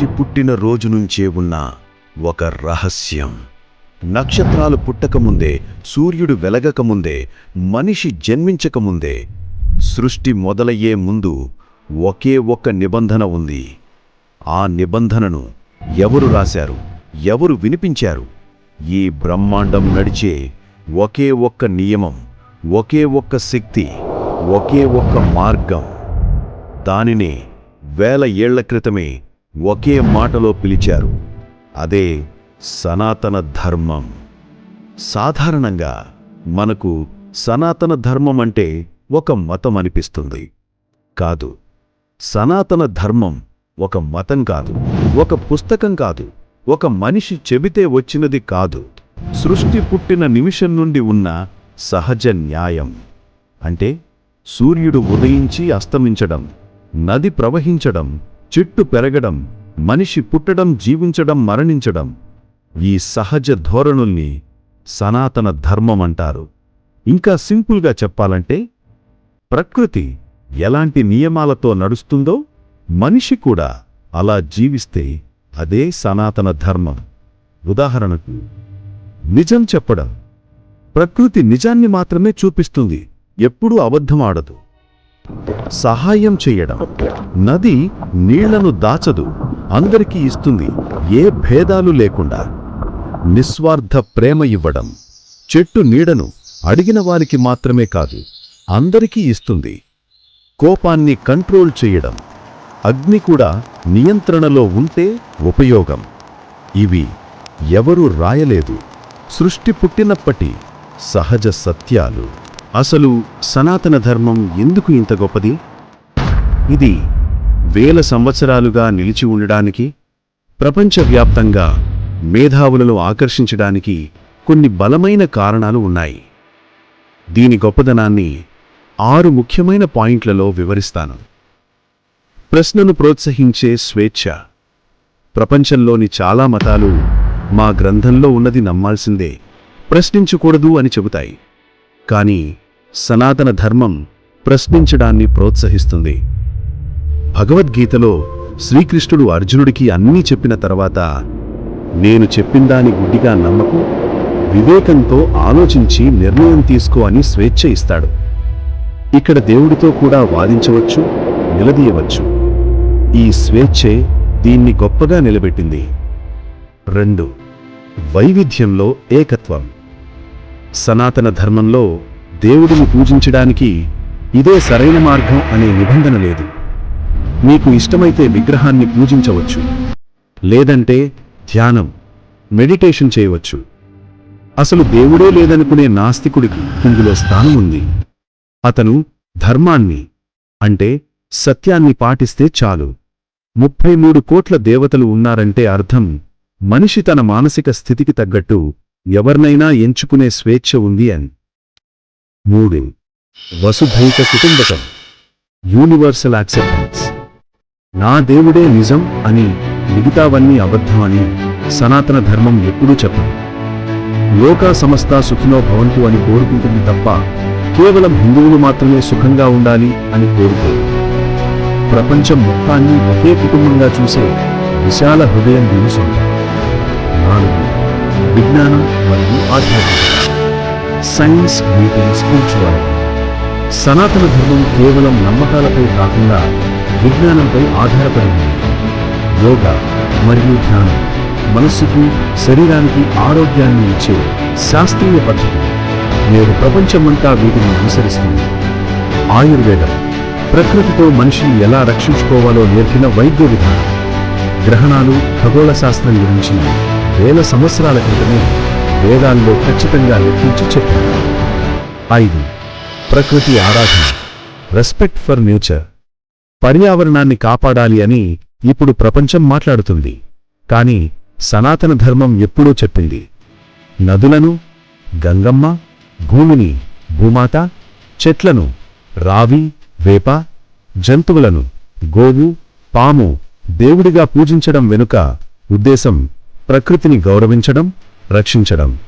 సృష్టి పుట్టిన రోజు నుంచే ఉన్న ఒక రహస్యం. నక్షత్రాలు పుట్టకముందే సూర్యుడు వెలగకముందే మనిషి జన్మించకముందే సృష్టి మొదలయ్యే ముందు ఒకే ఒక్క నిబంధన ఉంది. ఆ నిబంధనను ఎవరు రాశారు? ఎవరు వినిపించారు? ఈ బ్రహ్మాండం నడిచే ఒకే ఒక్క నియమం ఒకే ఒక్క శక్తి ఒకే ఒక్క మార్గం. దానినే వేల ఏళ్ళ క్రితమే ఒకే మాటలో పిలిచారు అదే సనాతన ధర్మం. సాధారణంగా మనకు సనాతన ధర్మం అంటే ఒక మతం అనిపిస్తుంది. కాదు సనాతన ధర్మం ఒక మతం కాదు ఒక పుస్తకం కాదు ఒక మనిషి చెబితే వచ్చినది కాదు. సృష్టి పుట్టిన నిమిషం నుండి ఉన్న సహజ న్యాయం. అంటే సూర్యుడు ఉదయించి అస్తమించడం నది ప్రవహించడం చెట్టు పెరగడం మనిషి పుట్టడం జీవించడం మరణించడం ఈ సహజ ధోరణుల్ని సనాతన ధర్మం అంటారు ఇంకా సింపుల్గా చెప్పాలంటే ప్రకృతి ఎలాంటి నియమాలతో నడుస్తుందో మనిషి కూడా అలా జీవిస్తే అదే సనాతన ధర్మం. ఉదాహరణకు నిజం చెప్పడం ప్రకృతి నిజాన్ని మాత్రమే చూపిస్తుంది ఎప్పుడూ అబద్ధమాడదు సహాయం చెయ్యడం నది నీళ్ళను దాచదు. అందరికీ ఇస్తుంది. ఏ భేదాలు లేకుండా. నిస్వార్థ ప్రేమ ఇవ్వడం. చెట్టు నీడను అడిగిన వారికి మాత్రమే కాదు అందరికీ ఇస్తుంది. కోపాన్ని కంట్రోల్ చేయడం. అగ్ని కూడా నియంత్రణలో ఉంటే ఉపయోగం. ఇవి ఎవరూ రాయలేదు. సృష్టి పుట్టినప్పటి సహజ సత్యాలు. అసలు సనాతన ధర్మం ఎందుకు ఇంత గొప్పది? ఇది వేల సంవత్సరాలుగా నిలిచి ఉండడానికి ప్రపంచవ్యాప్తంగా మేధావులను ఆకర్షించడానికి కొన్ని బలమైన కారణాలు ఉన్నాయి. దీని గొప్పదనాన్ని ఆరు ముఖ్యమైన పాయింట్లలో వివరిస్తాను. ప్రశ్నను ప్రోత్సహించే స్వేచ్ఛ. ప్రపంచంలోని చాలా మతాలు మా గ్రంథంలో ఉన్నది నమ్మాల్సిందే. ప్రశ్నించకూడదు అని చెబుతాయి. కానీ సనాతన ధర్మం ప్రశ్నించడాన్ని ప్రోత్సహిస్తుంది. భగవద్గీతలో శ్రీకృష్ణుడు అర్జునుడికి అన్నీ చెప్పిన తర్వాత నేను చెప్పిందాని గుడ్డిగా నమ్మకు వివేకంతో ఆలోచించి నిర్ణయం తీసుకో అని స్వేచ్ఛ ఇస్తాడు. ఇక్కడ దేవుడితో కూడా వాదించవచ్చు నిలదీయవచ్చు. ఈ స్వేచ్ఛే దీన్ని గొప్పగా నిలబెట్టింది. రెండు. వైవిధ్యంలో ఏకత్వం. సనాతన ధర్మంలో దేవుడిని పూజించడానికి ఇదే సరైన మార్గం అనే నిబంధన లేదు. మీకు ఇష్టమైతే విగ్రహాన్ని పూజించవచ్చు. లేదంటే ధ్యానం మెడిటేషన్ చేయవచ్చు. అసలు దేవుడే లేదనుకునే నాస్తికుడికి ఇందులో స్థానం ఉంది. అతను ధర్మాన్ని అంటే సత్యాన్ని పాటిస్తే చాలు. ముప్పై మూడు కోట్ల దేవతలు ఉన్నారంటే అర్థం మనిషి తన మానసిక స్థితికి తగ్గట్టు ఎవర్నైనా ఎంచుకునే స్వేచ్ఛ ఉంది అని. మూడు. వసుధైక కుటుంబకం. Universal acceptance. నా దేవుడే నిజం అని మిగతావన్నీ అబద్ధం అని సనాతన ధర్మం ఎప్పుడూ చెప్పదు. లోక సమస్త సుఖినో భవంతు అని కోరుకుంటుంది తప్ప కేవలం హిందువులు మాత్రమే సుఖంగా ఉండాలి అని కోరుకోరు. ప్రపంచం మొత్తాన్ని ఒకే కుటుంబంగా చూసే విశాల హృదయం దీని సొంతం. నాలుగు. విజ్ఞానం మరియు ఆధ్యాత్మిక సైన్స్ మీటింగ్ స్పూర్చువాలి సనాతన ధర్మం కేవలం నమ్మకాలపై కాకుండా విజ్ఞానంపై ఆధారపడి ఉంది యోగా మరియు ధ్యానం మనస్సుకు శరీరానికి ఆరోగ్యాన్ని ఇచ్చే శాస్త్రీయ పద్ధతి. నేడు ప్రపంచమంతా వీటిని అనుసరిస్తుంది. ఆయుర్వేదం ప్రకృతితో మనిషిని ఎలా రక్షించుకోవాలో నేర్పిన వైద్య విధానం. గ్రహణాలు ఖగోళ శాస్త్రం గురించి. వేల సంవత్సరాల క్రితమే వేదాల్లో ఖచ్చితంగా లెక్కించి చెప్పారు. ఐదు ప్రకృతి ఆరాధన రెస్పెక్ట్ ఫర్ నేచర్ పర్యావరణాన్ని కాపాడాలి అని ఇప్పుడు ప్రపంచం మాట్లాడుతుంది. కానీ సనాతన ధర్మం ఎప్పుడూ చెప్పింది నదులను గంగమ్మ భూమిని భూమాత చెట్లను రావి వేప జంతువులను గోవు పాము దేవుడిగా పూజించడం వెనుక ఉద్దేశం ప్రకృతిని గౌరవించడం రక్షించడం.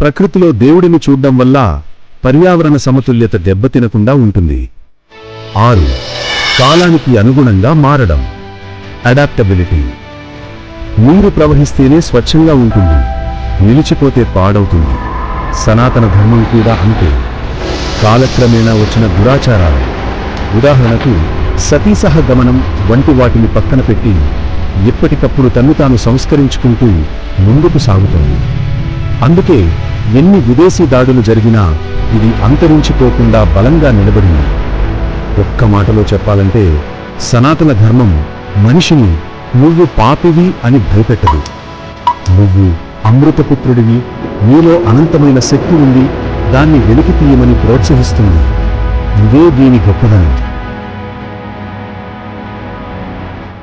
ప్రకృతిలో దేవుడిని చూడ్డం వల్ల పర్యావరణ సమతుల్యత దెబ్బతినకుండా ఉంటుంది. ఆరు. కాలానికి అనుగుణంగా మారడం. అడాప్టబిలిటీ నీరు ప్రవహిస్తేనే స్వచ్ఛంగా ఉంటుంది. నిలిచిపోతే పాడవుతుంది. సనాతన ధర్మం కూడా అంతే. కాలక్రమేణా వచ్చిన దురాచారాలు. ఉదాహరణకు సతీసహ గమనం వంటి వాటిని పక్కన పెట్టి ఎప్పటికప్పుడు తను తాను సంస్కరించుకుంటూ ముందుకు సాగుతోంది. అందుకే ఎన్ని విదేశీ దాడులు జరిగినా ఇది అంతరించిపోకుండా బలంగా నిలబడింది. ఒక్క మాటలో చెప్పాలంటే సనాతన ధర్మం మనిషిని నువ్వు పాపివి అని భయపెట్టదు. నువ్వు అమృతపుత్రుడివి నీలో అనంతమైన శక్తి ఉంది దాన్ని వెలికి తీయమని ప్రోత్సహిస్తుంది. ఇదే దీని గొప్పదనం.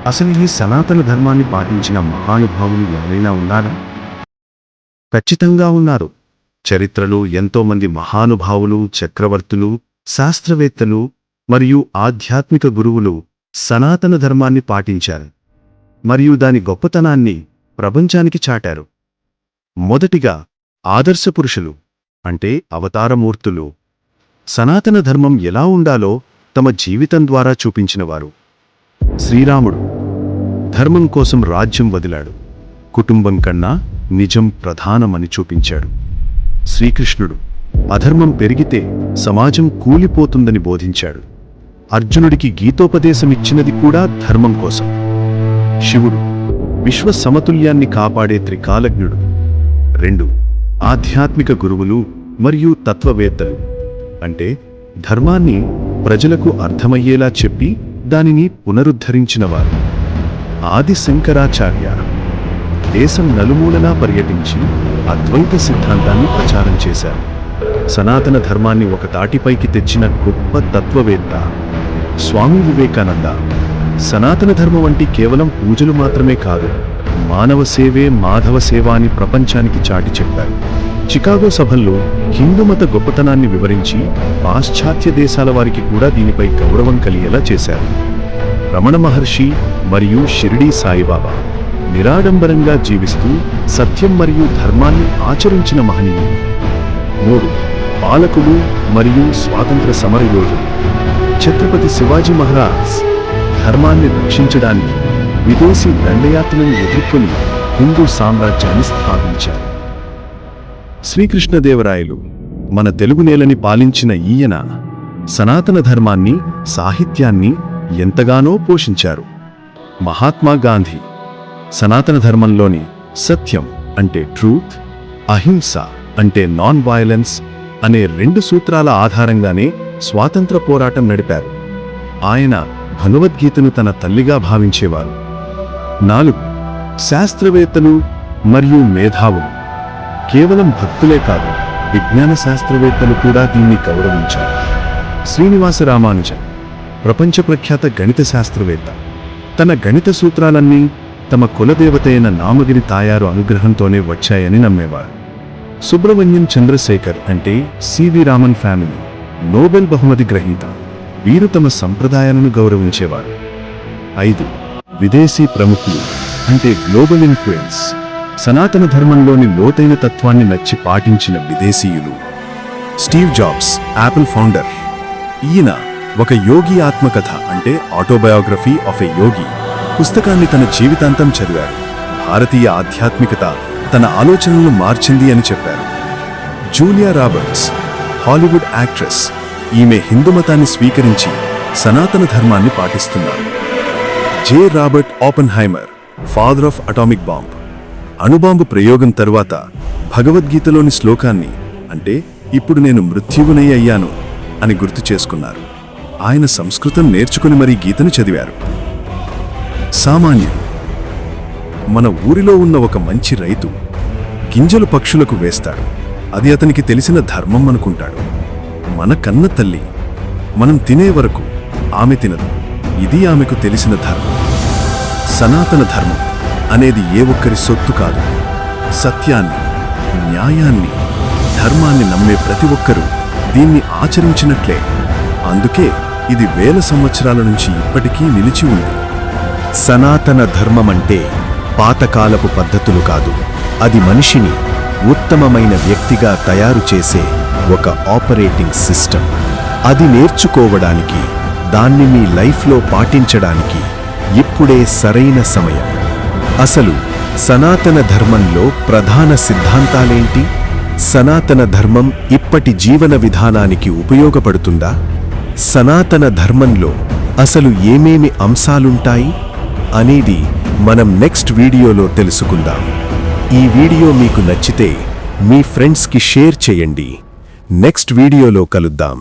అసలు ఈ సనాతన ధర్మాన్ని పాటించిన మహానుభావులు ఎవరైనా ఉన్నారా? ఖచ్చితంగా ఉన్నారు. చరిత్రలో ఎంతోమంది మహానుభావులు చక్రవర్తులు శాస్త్రవేత్తలు మరియు ఆధ్యాత్మిక గురువులు సనాతన ధర్మాన్ని పాటించారు మరియు దాని గొప్పతనాన్ని ప్రపంచానికి చాటారు. మొదటిగా ఆదర్శ పురుషులు అంటే అవతారమూర్తులు. సనాతన ధర్మం ఎలా ఉండాలో తమ జీవితం ద్వారా చూపించినవారు. శ్రీరాముడు ధర్మం కోసం రాజ్యం వదిలాడు. కుటుంబం కన్నా నిజం ప్రధానమని చూపించాడు. శ్రీకృష్ణుడు అధర్మం పెరిగితే సమాజం కూలిపోతుందని బోధించాడు. అర్జునుడికి గీతోపదేశమిచ్చినది కూడా ధర్మం కోసం. శివుడు విశ్వ సమతుల్యాన్ని కాపాడే త్రికాలజ్ఞుడు. రెండు ఆధ్యాత్మిక గురువులు మరియు తత్వవేత్తలు. అంటే ధర్మాన్ని ప్రజలకు అర్థమయ్యేలా చెప్పి దానిని పునరుద్ధరించినవారు. ఆది శంకరాచార్య దేశం నలుమూలలా పర్యటించి అద్వైత సిద్ధాంతాన్ని ప్రచారం చేశారు. సనాతన ధర్మాన్ని ఒక తాటిపైకి తెచ్చిన గొప్ప తత్వవేత్త స్వామి వివేకానంద. సనాతన ధర్మం వంటి కేవలం పూజలు మాత్రమే కాదు మానవ సేవే మాధవ సేవ అని ప్రపంచానికి చాటి చెప్పారు. చికాగో సభల్లో హిందూ మత గొప్పతనాన్ని వివరించి పాశ్చాత్య దేశాల వారికి కూడా దీనిపై గౌరవం కలిగేలా చేశారు. రమణ మహర్షి మరియు షిరిడీ సాయిబాబా నిరాడంబరంగా జీవిస్తూ సత్యం మరియు ధర్మాన్ని ఆచరించిన మహనీయులు. మూడు పాలకులు మరియు స్వాతంత్ర సమరయోధులు. ఛత్రపతి శివాజీ మహారాజ్ ధర్మాన్ని రక్షించడానికి విదేశీ దండయాత్రలను ఎదుర్కొని హిందూ సామ్రాజ్యాన్ని స్థాపించారు. శ్రీకృష్ణదేవరాయలు మన తెలుగు నేలని పాలించిన ఈయన సనాతన ధర్మాన్ని సాహిత్యాన్ని ఎంతగానో పోషించారు. మహాత్మా గాంధీ సనాతన ధర్మంలోని సత్యం అంటే ట్రూత్ అహింస అంటే నాన్ వయలెన్స్ అనే రెండు సూత్రాల ఆధారంగానే స్వాతంత్ర పోరాటం నడిపారు. ఆయన భగవద్గీతను తన తల్లిగా భావించేవారు. నాలుగు శాస్త్రవేత్తలు మరియు మేధావులు కేవలం భక్తులే కాదు విజ్ఞాన శాస్త్రవేత్తలు కూడా దీన్ని గౌరవించారు. శ్రీనివాస రామానుజన్ ప్రపంచ ప్రఖ్యాత గణిత శాస్త్రవేత్త. తన గణిత సూత్రాలన్నీ తమ కులదేవతైన నామగిరి తాయారు అనుగ్రహంతోనే వచ్చాయని నమ్మేవారు. సుబ్రహ్మణ్యం చంద్రశేఖర్ అంటే సివి రామన్ ఫ్యామిలీ నోబెల్ బహుమతి గ్రహీత. వీరు తమ సంప్రదాయాలను గౌరవించేవారు. ఐదు విదేశీ ప్రముఖులు అంటే గ్లోబల్ ఇన్ఫ్లుయెన్స్. సనాతన ధర్మంలోని లోతైన తత్వాన్ని నచ్చి పాటించిన విదేశీయులు. Steve Jobs Apple founder. ఈయన ఒక యోగి ఆత్మకథ అంటే ఆటోబయోగ్రఫీ ఆఫ్ ఎ యోగి. పుస్తకాన్ని తన జీవితాంతం చదివారు. భారతీయ ఆధ్యాత్మికత తన ఆలోచనలను మార్చింది అని చెప్పారు. జూలియా రాబర్ట్స్ హాలీవుడ్ యాక్ట్రెస్ ఈమె హిందూ మతాన్ని స్వీకరించి సనాతన ధర్మాన్ని పాటిస్తున్నారు. J. Robert Oppenheimer father of atomic bomb. అణుబాంబు ప్రయోగం తరువాత భగవద్గీతలోని శ్లోకాన్ని అంటే ఇప్పుడు నేను మృత్యువునై అయ్యాను అని గుర్తు చేసుకున్నారు. ఆయన సంస్కృతం నేర్చుకుని మరీ గీతను చదివారు. సామాన్యులు మన ఊరిలో ఉన్న ఒక మంచి రైతు గింజలు పక్షులకు వేస్తాడు. అది అతనికి తెలిసిన ధర్మం అనుకుంటాడు. మన కన్న తల్లి మనం తినే వరకు ఆమె తినదు. ఇది ఆమెకు తెలిసిన ధర్మం. సనాతన ధర్మం అనేది ఏ ఒక్కరి సొత్తు కాదు. సత్యాన్ని న్యాయాన్ని ధర్మాన్ని నమ్మే ప్రతి ఒక్కరూ దీన్ని ఆచరించినట్లే. అందుకే ఇది వేల సంవత్సరాల నుంచి ఇప్పటికీ నిలిచి ఉంది. సనాతన ధర్మమంటే పాతకాలపు పద్ధతులు కాదు. అది మనిషిని ఉత్తమమైన వ్యక్తిగా తయారు చేసే ఒక ఆపరేటింగ్ సిస్టమ్. అది నేర్చుకోవడానికి దాన్ని మీ లైఫ్లో పాటించడానికి ఇప్పుడే సరైన సమయం. అసలు సనాతన ధర్మంలో ప్రధాన సిద్ధాంతాలేంటి? సనాతన ధర్మం ఇప్పటి జీవన విధానానికి ఉపయోగపడుతుందా? సనాతన ధర్మంలో అసలు ఏమేమి అంశాలుంటాయి అనేది మనం నెక్స్ట్ వీడియోలో తెలుసుకుందాం. ఈ వీడియో మీకు నచ్చితే మీ ఫ్రెండ్స్కి షేర్ చేయండి. నెక్స్ట్ వీడియోలో కలుద్దాం.